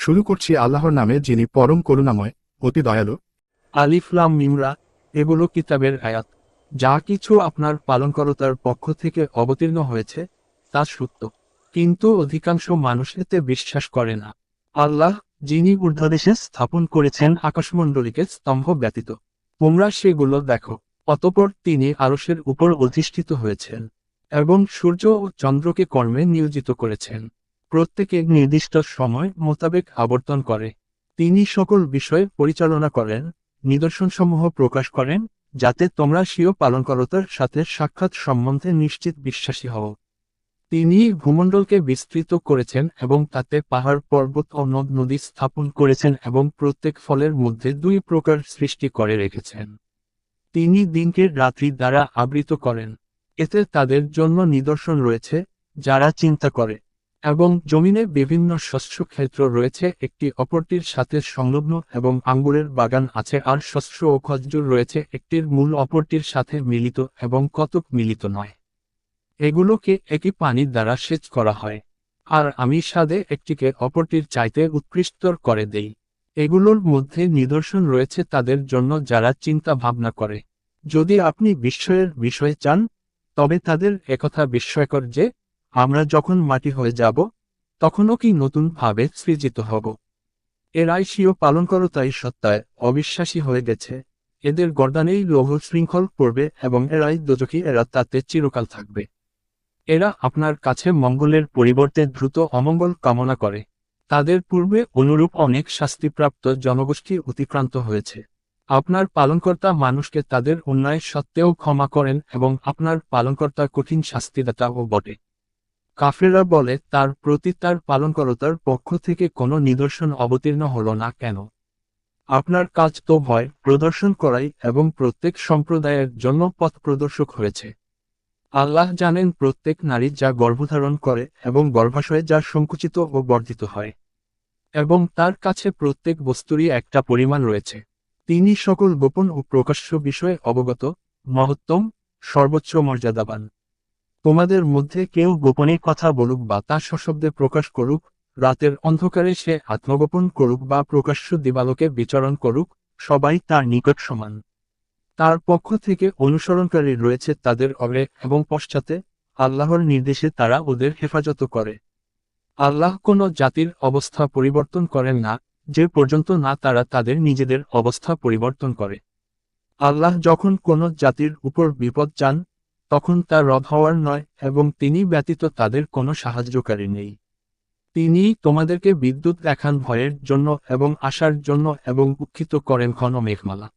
শুরু করছি আল্লাহর নামে যিনি পরম করুণাময়, অতি দয়ালু। আলিফলাম মিমরা এগুলো কিতাবের আয়াত। যা কিছু আপনার পালনকর্তার পক্ষ থেকে অবতীর্ণ হয়েছে, তা সত্য। কিন্তু অধিকাংশ মানুষ এতে বিশ্বাস করে না। আল্লাহ, যিনি ঊর্ধ্বদেশে স্থাপন করেছেন আকাশমণ্ডলীকে স্তম্ভ ব্যতীত। তোমরা সেগুলো দেখো। অতপর তিনি আরশের উপর অধিষ্ঠিত হয়েছেন এবং সূর্য ও চন্দ্রকে কর্মে নিয়োজিত করেছেন। প্রত্যেকে নির্দিষ্ট সময় মোতাবেক আবর্তন করে। তিনি সকল বিষয়ে পরিচালনা করেন, নিদর্শনসমূহ প্রকাশ করেন, যাতে তোমরা স্বীয় পালনকর্তার সাথে সাক্ষাৎ সম্বন্ধে নিশ্চিত বিশ্বাসী হও। তিনি ভূমণ্ডলকে বিস্তৃত করেছেন এবং তাতে পাহাড়, পর্বত ও নদ, নদী স্থাপন করেছেন এবং প্রত্যেক ফলের মধ্যে দুই প্রকার সৃষ্টি করে রেখেছেন। তিনি দিনকে রাত্রি দ্বারা আবৃত করেন। এতে তাদের জন্য নিদর্শন রয়েছে, যারা চিন্তা করে। এবং জমিনে বিভিন্ন শস্য ক্ষেত্র রয়েছে, একটি অপরটির সাথে সংলগ্ন এবং আঙ্গুরের বাগান আছে, আর শস্য ও খজুর রয়েছে, একটির মূল অপরটির সাথে মিলিত এবং কতক মিলিত নয়। এগুলোকে একই পানির দ্বারা সেচ করা হয়। আর আমি স্বাদে একটিকে অপরটির চাইতে উৎকৃষ্টর করে দেই। এগুলোর মধ্যে নিদর্শন রয়েছে তাদের জন্য যারা চিন্তা ভাবনা করে। যদি আপনি বিস্ময়ের বিষয়ে চান, তবে তাদের একথা বিস্ময়কর যে আমরা যখন মাটি হয়ে যাব, তখনও কি নতুন ভাবে সৃজিত হব? এরাই স্বীয় পালনকরতাই সত্তায় অবিশ্বাসী হয়ে গেছে। এদের গর্দানেই লৌহ শৃঙ্খল পড়বে এবং এরাই দোজকি এরা তাতে চিরকাল থাকবে। এরা আপনার কাছে মঙ্গলের পরিবর্তে দ্রুত অমঙ্গল কামনা করে। তাদের পূর্বে অনুরূপ অনেক শাস্তিপ্রাপ্ত জনগোষ্ঠী অতিক্রান্ত হয়েছে। আপনার পালনকর্তা মানুষকে তাদের অন্যায় সত্ত্বেও ক্ষমা করেন এবং আপনার পালনকর্তা কঠিন শাস্তিদাতাও বটে। কাফেররা বলে, তার প্রতি তার পালনকর্তার পক্ষ থেকে কোনো নিদর্শন অবতীর্ণ হল না কেন? আপনার কাজ তো ভয় প্রদর্শন করাই এবং প্রত্যেক সম্প্রদায়ের জন্য পথ প্রদর্শক হয়েছে। আল্লাহ জানেন প্রত্যেক নারী যা গর্ভধারণ করে এবং গর্ভাশয়ে যা সংকুচিত ও বর্ধিত হয়। এবং তার কাছে প্রত্যেক বস্তুরই একটা পরিমাণ রয়েছে। তিনি সকল গোপন ও প্রকাশ্য বিষয়ে অবগত, মহত্তম, সর্বোচ্চ মর্যাদাবান। তোমাদের মধ্যে কেউ গোপনে কথা বলুক বা তা সশব্দে প্রকাশ করুক, রাতের অন্ধকারে সে আত্মগোপন করুক বা প্রকাশ্য দিবালোকে বিচরণ করুক, সবাই তার নিকট সমান। তার পক্ষ থেকে অনুসরণকারী রয়েছে তাদের অগ্রে এবং পশ্চাতে আল্লাহর নির্দেশে তারা ওদের হেফাজত করে। আল্লাহ কোনো জাতির অবস্থা পরিবর্তন করেন না, যে পর্যন্ত না তারা তাদের নিজেদের অবস্থা পরিবর্তন করে। আল্লাহ যখন কোনো জাতির উপর বিপদ চান তখন তা রদ হওয়ার নয় এবং তিনি ব্যতীত তাদের কোনো সাহায্যকারী নেই। তিনি তোমাদেরকে বিদ্যুৎ দেখান ভয়ের জন্য এবং আশার জন্য এবং উক্ষিত করেন ঘন মেঘমালা।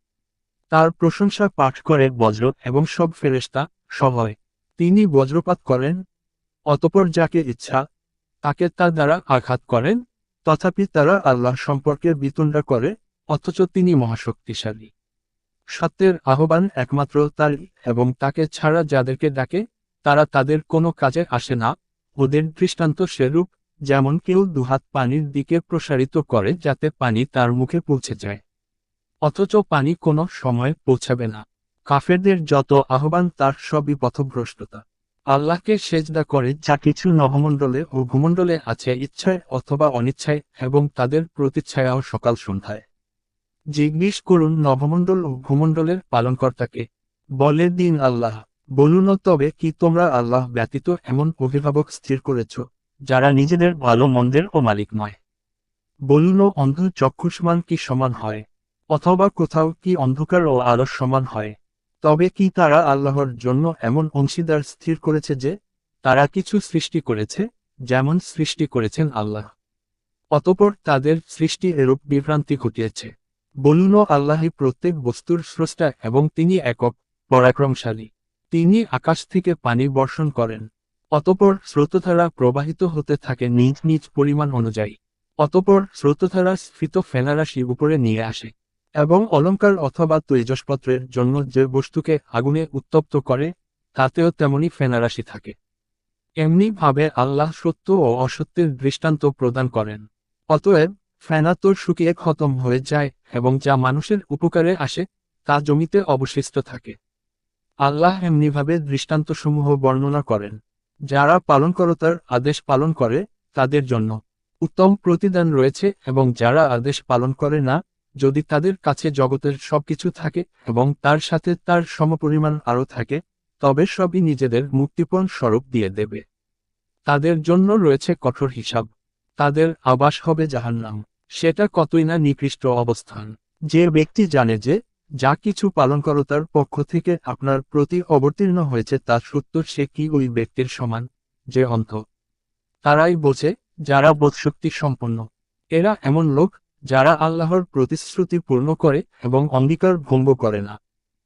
তার প্রশংসা পাঠ করে বজ্র এবং সব ফেরেস্তা সভয় তিনি বজ্রপাত করেন, অতপর যাকে ইচ্ছা, তাকে তার দ্বারা আঘাত করেন, তথাপি তারা আল্লাহ সম্পর্কে বিতণ্ডা করে, অথচ তিনি মহাশক্তিশালী। সত্যের আহ্বান একমাত্র তার এবং তাকে ছাড়া যাদেরকে ডাকে, তারা তাদের কোনো কাজে আসে না। ওদের দৃষ্টান্ত সেরূপ, যেমন কেউ দুহাত পানির দিকে প্রসারিত করে যাতে পানি তার মুখে পৌঁছে যায়। অথচ পানি কোনো সময় পৌঁছাবে না। কাফেরদের যত আহ্বান, তার সবই পথভ্রষ্টতা। আল্লাহকে সেজদা করে যা কিছু নভমণ্ডলে ও ভূমণ্ডলে আছে ইচ্ছায় অথবা অনিচ্ছায় এবং তাদের প্রতিচ্ছায়াও সকাল সন্ধ্যায়। জিজ্ঞেস করুন নভমণ্ডল ও ভূমণ্ডলের পালনকর্তাকে। বলে দিন আল্লাহ, বলুন, তবে কি তোমরা আল্লাহ ব্যতীত এমন অভিভাবক স্থির করেছ, যারা নিজেদের ভালো মন্দের ও মালিক নয়? বলুন, অন্ধ চক্ষুষ্মান কি সমান হয়? অথবা কোথাও কি অন্ধকার ও আলো সমান হয়? তবে কি তারা আল্লাহর জন্য এমন অংশীদার স্থির করেছে যে, তারা কিছু সৃষ্টি করেছে, যেমন সৃষ্টি করেছেন আল্লাহ? অতপর তাদের সৃষ্টি এরূপ বিভ্রান্তি ঘটিয়েছে। বলুন, আল্লাহই প্রত্যেক বস্তুর স্রষ্টা এবং তিনি একক, পরাক্রমশালী। তিনি আকাশ থেকে পানি বর্ষণ করেন। অতপর স্রোতধারা প্রবাহিত হতে থাকে নিজ নিজ পরিমাণ অনুযায়ী। অতপর স্রোতধারা স্ফীত ফেনারাশি উপরে নিয়ে আসে এবং অলঙ্কার অথবা তৈজসপত্রের জন্য যে বস্তুকে আগুনে উত্তপ্ত করে, তাতেও তেমনি ফেনারাশি থাকে। এমনি ভাবে আল্লাহ সত্য ও অসত্যের দৃষ্টান্ত প্রদান করেন। অতএব ফেনা তোর শুকিয়ে খতম হয়ে যায় এবং যা মানুষের উপকারে আসে, তা জমিতে অবশিষ্ট থাকে। আল্লাহ এমনিভাবে দৃষ্টান্তসমূহ বর্ণনা করেন। যারা পালনকরতার আদেশ পালন করে, তাদের জন্য উত্তম প্রতিদান রয়েছে এবং যারা আদেশ পালন করে না, যদি তাদের কাছে জগতের সবকিছু থাকে এবং তার সাথে তার সমপরিমাণ আরও থাকে, তবে সবই নিজেদের মুক্তিপণ স্বরূপ দিয়ে দেবে। তাদের জন্য রয়েছে কঠোর হিসাব। তাদের আবাস হবে জাহান্নাম। সেটা কতই না নিকৃষ্ট অবস্থান। যে ব্যক্তি জানে যে, যা কিছু পালনকর্তার পক্ষ থেকে আপনার প্রতি অবতীর্ণ হয়েছে তা সত্য, সে কি ওই ব্যক্তির সমান? যে অন্ধ। তারাই বোঝে, যারা বোধশক্তি সম্পন্ন। এরা এমন লোক, যারা আল্লাহর প্রতিশ্রুতি পূর্ণ করে এবং অঙ্গীকার ভঙ্গ করে না।